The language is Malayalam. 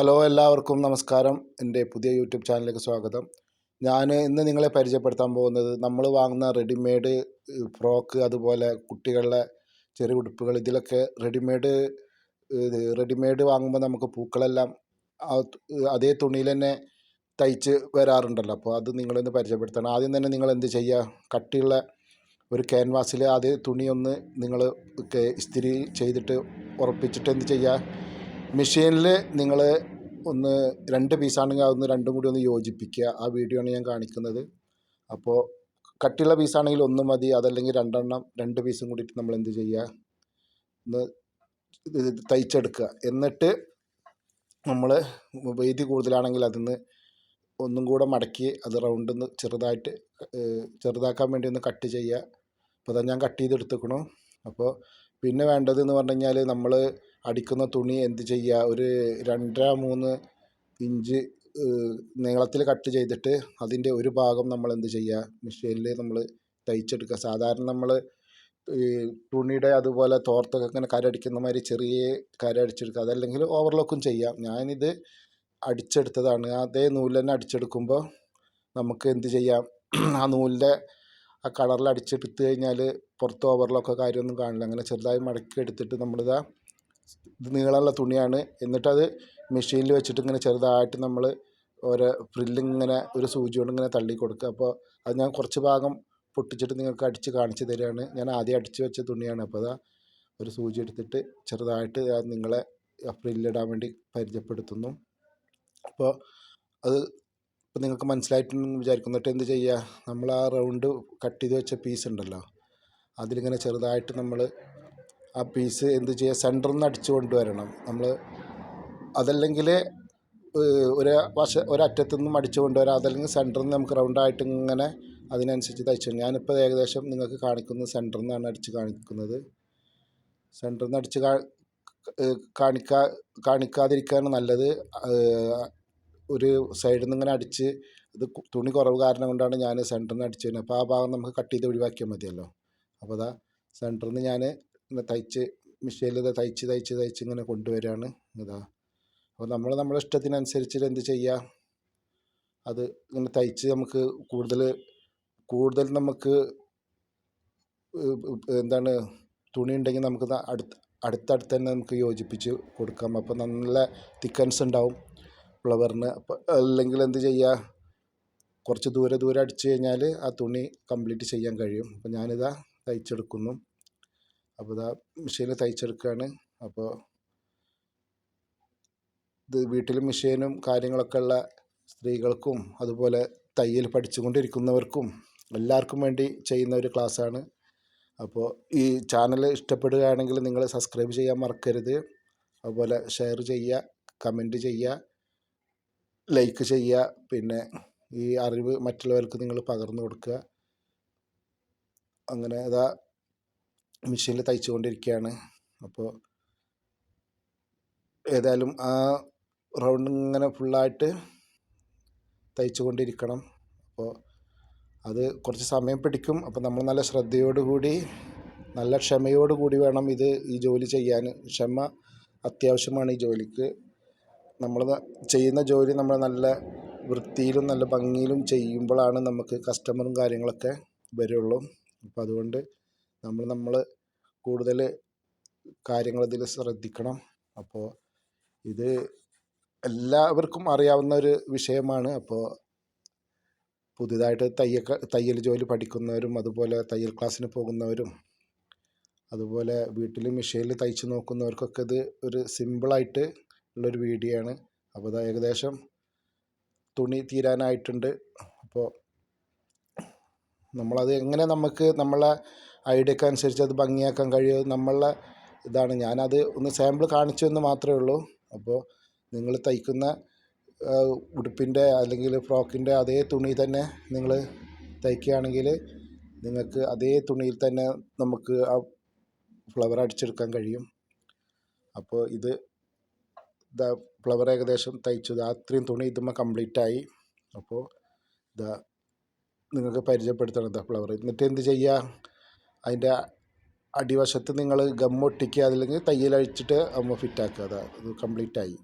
ഹലോ എല്ലാവർക്കും നമസ്കാരം. എന്റെ പുതിയ യൂട്യൂബ് ചാനലിലേക്ക് സ്വാഗതം. ഞാൻ ഇന്ന് നിങ്ങളെ പരിചയപ്പെടുത്താൻ പോകുന്നത് നമ്മൾ വാങ്ങുന്ന റെഡിമെയ്ഡ് ഫ്രോക്ക് അതുപോലെ കുട്ടികളുടെ ചെറിയ ഉടുപ്പുകൾ ഇതിലൊക്കെ റെഡിമെയ്ഡ് റെഡിമെയ്ഡ് വാങ്ങുമ്പോൾ നമുക്ക് പൂക്കളെല്ലാം അതേ തുണിയിൽ തന്നെ തയ്ച്ച് വരാറുണ്ടല്ലോ. അപ്പോൾ അത് നിങ്ങളൊന്ന് പരിചയപ്പെടുത്തണം. ആദ്യം തന്നെ നിങ്ങൾ എന്ത് ചെയ്യുക? കട്ടിയുള്ള ഒരു ക്യാൻവാസിൽ അതേ തുണിയൊന്ന് നിങ്ങൾ ഇസ്തിരി ചെയ്തിട്ട് ഉറപ്പിച്ചിട്ട് എന്ത് ചെയ്യുക? മെഷീനിൽ നിങ്ങൾ ഒന്ന് രണ്ട് പീസാണെങ്കിൽ അതൊന്ന് രണ്ടും കൂടി ഒന്ന് യോജിപ്പിക്കുക. ആ വീഡിയോ ആണ് ഞാൻ കാണിക്കുന്നത്. അപ്പോൾ കട്ടിയുള്ള പീസാണെങ്കിൽ ഒന്ന് മതി. അതല്ലെങ്കിൽ രണ്ടെണ്ണം രണ്ട് പീസും കൂടിയിട്ട് നമ്മൾ എന്ത് ചെയ്യുക? ഒന്ന് തയ്ച്ചെടുക്കുക. എന്നിട്ട് നമ്മൾ വൈദ്യുതി കൂടുതലാണെങ്കിൽ അതിന്ന് ഒന്നും കൂടെ മടക്കി അത് റൗണ്ട് ചെറുതായിട്ട് ചെറുതാക്കാൻ വേണ്ടി ഒന്ന് കട്ട് ചെയ്യുക. അപ്പോൾ അതാ ഞാൻ കട്ട് ചെയ്തെടുത്തേക്കണു അപ്പോൾ പിന്നെ വേണ്ടതെന്ന് പറഞ്ഞു കഴിഞ്ഞാൽ നമ്മൾ അടിക്കുന്ന തുണി എന്ത് ചെയ്യുക ഒരു രണ്ടര മൂന്ന് ഇഞ്ച് നീളത്തിൽ കട്ട് ചെയ്തിട്ട് അതിന്റെ ഒരു ഭാഗം നമ്മൾ എന്ത് ചെയ്യുക മെഷീനിൽ നമ്മൾ തയ്ച്ചെടുക്കുക. സാധാരണ നമ്മൾ ഈ തുണിയുടെ അതുപോലെ തോർത്തൊക്കെ ഇങ്ങനെ കരടിക്കുന്ന മാതിരി ചെറിയ കര അടിച്ചെടുക്കുക അതല്ലെങ്കിൽ ഓവർലോക്കും ചെയ്യാം. ഞാനിത് അടിച്ചെടുത്തതാണ്. അതേ നൂൽ തന്നെ അടിച്ചെടുക്കുമ്പോൾ നമുക്ക് എന്ത് ചെയ്യാം? ആ നൂലിന്റെ ആ കളറിൽ അടിച്ചെടുത്ത് കഴിഞ്ഞാൽ പുറത്ത് ഓവർലോക്കോ കാര്യമൊന്നും കാണില്ല. അങ്ങനെ ചെറുതായി മടക്കി എടുത്തിട്ട് നമ്മളിതാ ഇത് നീളമുള്ള തുണിയാണ്. എന്നിട്ടത് മെഷീനിൽ വെച്ചിട്ട് ഇങ്ങനെ ചെറുതായിട്ട് നമ്മൾ ഓരോ ഫ്രില്ലിങ്ങനെ ഒരു സൂചി കൊണ്ട് ഇങ്ങനെ തള്ളി കൊടുക്കുക. അപ്പോൾ അത് ഞാൻ കുറച്ച് ഭാഗം പൊട്ടിച്ചിട്ട് നിങ്ങൾക്ക് അടിച്ച് കാണിച്ച് തരികയാണ് ഞാൻ ആദ്യം അടിച്ച് വെച്ച തുണിയാണ്. അപ്പോൾ അതാ ഒരു സൂചി എടുത്തിട്ട് ചെറുതായിട്ട് നിങ്ങളെ ഫ്രില്ലിടാൻ വേണ്ടി പരിചയപ്പെടുത്തുന്നു. അപ്പോൾ അത് ഇപ്പം നിങ്ങൾക്ക് മനസ്സിലായിട്ടുണ്ടെന്ന് വിചാരിക്കുന്നു. എന്നിട്ട് എന്ത് ചെയ്യുക? നമ്മൾ ആ റൗണ്ട് കട്ട് ചെയ്ത് വെച്ച പീസ് ഉണ്ടല്ലോ? അതിലിങ്ങനെ ചെറുതായിട്ട് നമ്മൾ ആ പീസ് എന്ത് ചെയ്യുക സെന്ററിൽ നിന്ന് അടിച്ചു കൊണ്ടുവരണം. നമ്മൾ അതല്ലെങ്കിൽ ഒരു വശ ഒരറ്റത്തു നിന്നും അടിച്ചു കൊണ്ടുവരാം. അതല്ലെങ്കിൽ സെന്ററിൽ നിന്ന് നമുക്ക് റൗണ്ടായിട്ട് ഇങ്ങനെ അതിനനുസരിച്ച് തയ്ച്ചു ഞാനിപ്പോൾ ഏകദേശം നിങ്ങൾക്ക് കാണിക്കുന്നത് സെന്ററിൽ നിന്നാണ് അടിച്ച് കാണിക്കുന്നത്. സെന്ററിൽ നിന്ന് അടിച്ച് കാണിക്കാ കാണിക്കാതിരിക്കുകയാണ് നല്ലത്. ഒരു സൈഡിൽ നിന്ന് ഇങ്ങനെ അടിച്ച് ഇത് തുണി കുറവ് കാരണം കൊണ്ടാണ് ഞാൻ സെന്ററിൽ നിന്ന് അടിച്ചു അപ്പോൾ ആ ഭാഗം നമുക്ക് കട്ട് ചെയ്ത് ഒഴിവാക്കിയാൽ മതിയല്ലോ. അപ്പോൾ അതാ സെന്ററിൽ നിന്ന് ഞാൻ ഇങ്ങനെ തയ്ച്ച് മിഷീനിൽ തയ്ച്ച് തയ്ച്ച് തയ്ച്ച് ഇങ്ങനെ കൊണ്ടുവരികയാണ് ഇതാ. അപ്പോൾ നമ്മൾ നമ്മുടെ ഇഷ്ടത്തിനനുസരിച്ച് എന്ത് ചെയ്യുക അത് ഇങ്ങനെ തയ്ച്ച് നമുക്ക് കൂടുതൽ കൂടുതൽ നമുക്ക് എന്താണ് തുണി ഉണ്ടെങ്കിൽ നമുക്ക് അടുത്ത് അടുത്തടുത്ത് തന്നെ നമുക്ക് യോജിപ്പിച്ച് കൊടുക്കാം. അപ്പോൾ നല്ല തിക്കൻസ് ഉണ്ടാവും ഫ്ലവറിന് അപ്പോൾ അല്ലെങ്കിൽ എന്ത് ചെയ്യുക കുറച്ച് ദൂരെ ദൂരെ അടിച്ചു കഴിഞ്ഞാൽ ആ തുണി കംപ്ലീറ്റ് ചെയ്യാൻ കഴിയും. അപ്പോൾ ഞാനിതാ തയ്ച്ചെടുക്കുന്നു. അപ്പോൾ ഇതാ മെഷീനിൽ തയ്ച്ചെടുക്കുകയാണ് അപ്പോൾ ഇത് വീട്ടിൽ മെഷീനും കാര്യങ്ങളൊക്കെ ഉള്ള സ്ത്രീകൾക്കും അതുപോലെ തയ്യൽ പഠിച്ചുകൊണ്ടിരിക്കുന്നവർക്കും എല്ലാവർക്കും വേണ്ടി ചെയ്യുന്ന ഒരു ക്ലാസ്സാണ്. അപ്പോൾ ഈ ചാനൽ ഇഷ്ടപ്പെടുകയാണെങ്കിൽ നിങ്ങൾ സബ്സ്ക്രൈബ് ചെയ്യാൻ മറക്കരുത്. അതുപോലെ ഷെയർ ചെയ്യുക കമന്റ് ചെയ്യുക ലൈക്ക് ചെയ്യുക പിന്നെ ഈ അറിവ് മറ്റുള്ളവർക്ക് നിങ്ങൾ പകർന്നു കൊടുക്കുക. അങ്ങനെ ഇതാ മെഷീനിൽ തയ്ച്ചുകൊണ്ടിരിക്കുകയാണ് അപ്പോൾ ഏതായാലും ആ റൗണ്ട് ഇങ്ങനെ ഫുള്ളായിട്ട് തയ്ച്ചു കൊണ്ടിരിക്കണം അപ്പോൾ അത് കുറച്ച് സമയം പിടിക്കും. അപ്പോൾ നമ്മൾ നല്ല ശ്രദ്ധയോടുകൂടി നല്ല ക്ഷമയോടുകൂടി വേണം ഇത് ഈ ജോലി ചെയ്യാൻ ക്ഷമ അത്യാവശ്യമാണ് ഈ ജോലിക്ക്. നമ്മൾ ചെയ്യുന്ന ജോലി നമ്മൾ നല്ല വൃത്തിയിലും നല്ല ഭംഗിയിലും ചെയ്യുമ്പോഴാണ് നമുക്ക് കസ്റ്റമറും കാര്യങ്ങളൊക്കെ വരുള്ളൂ. അപ്പോൾ അതുകൊണ്ട് നമ്മൾ നമ്മൾ കൂടുതൽ കാര്യങ്ങൾ ഇതിൽ ശ്രദ്ധിക്കണം. അപ്പോൾ ഇത് എല്ലാവർക്കും അറിയാവുന്ന ഒരു വിഷയമാണ്. അപ്പോൾ പുതിയതായിട്ട് തയ്യൽ തയ്യൽ ജോലി പഠിക്കുന്നവരും അതുപോലെ തയ്യൽ ക്ലാസ്സിന് പോകുന്നവരും അതുപോലെ വീട്ടിൽ മെഷീനിൽ തയ്ച്ച് നോക്കുന്നവർക്കൊക്കെ ഇത് ഒരു സിമ്പിളായിട്ട് ഉള്ളൊരു വീഡിയോ ആണ് അപ്പോൾ ഇത് ഏകദേശം തുണി തീരാനായിട്ടുണ്ട്. അപ്പോൾ നമ്മളത് എങ്ങനെ നമുക്ക് നമ്മളെ ഐഡിയക്ക് അനുസരിച്ച് അത് ഭംഗിയാക്കാൻ കഴിയുമോ നമ്മളുടെ ഇതാണ്. ഞാനത് ഒന്ന് സാമ്പിൾ കാണിച്ചു എന്ന് മാത്രമേ ഉള്ളൂ. അപ്പോൾ നിങ്ങൾ തയ്ക്കുന്ന ഉടുപ്പിന്റെ അല്ലെങ്കിൽ ഫ്രോക്കിന്റെ അതേ തുണി തന്നെ നിങ്ങൾ തയ്ക്കുകയാണെങ്കിൽ നിങ്ങൾക്ക് അതേ തുണിയിൽ തന്നെ നമുക്ക് ആ ഫ്ലവർ അടിച്ചെടുക്കാൻ കഴിയും. അപ്പോൾ ഇത് ഇതാ ഫ്ലവർ ഏകദേശം തയ്ച്ചു. ഇതാ അത്രയും തുണി ഇതുമ്മ കംപ്ലീറ്റ് ആയി അപ്പോൾ ഇതാ നിങ്ങൾക്ക് പരിചയപ്പെടുത്തണം ഇതാ ഫ്ലവർ എന്നിട്ട് എന്ത് ചെയ്യുക? അതിന്റെ അടിവശത്ത് നിങ്ങൾ ഗമ്മൊട്ടിക്കുക അതല്ലെങ്കിൽ തയ്യലഴിച്ചിട്ട് അമ്മ ഫിറ്റാക്കുക. അതാ ഇത് കംപ്ലീറ്റ് ആയി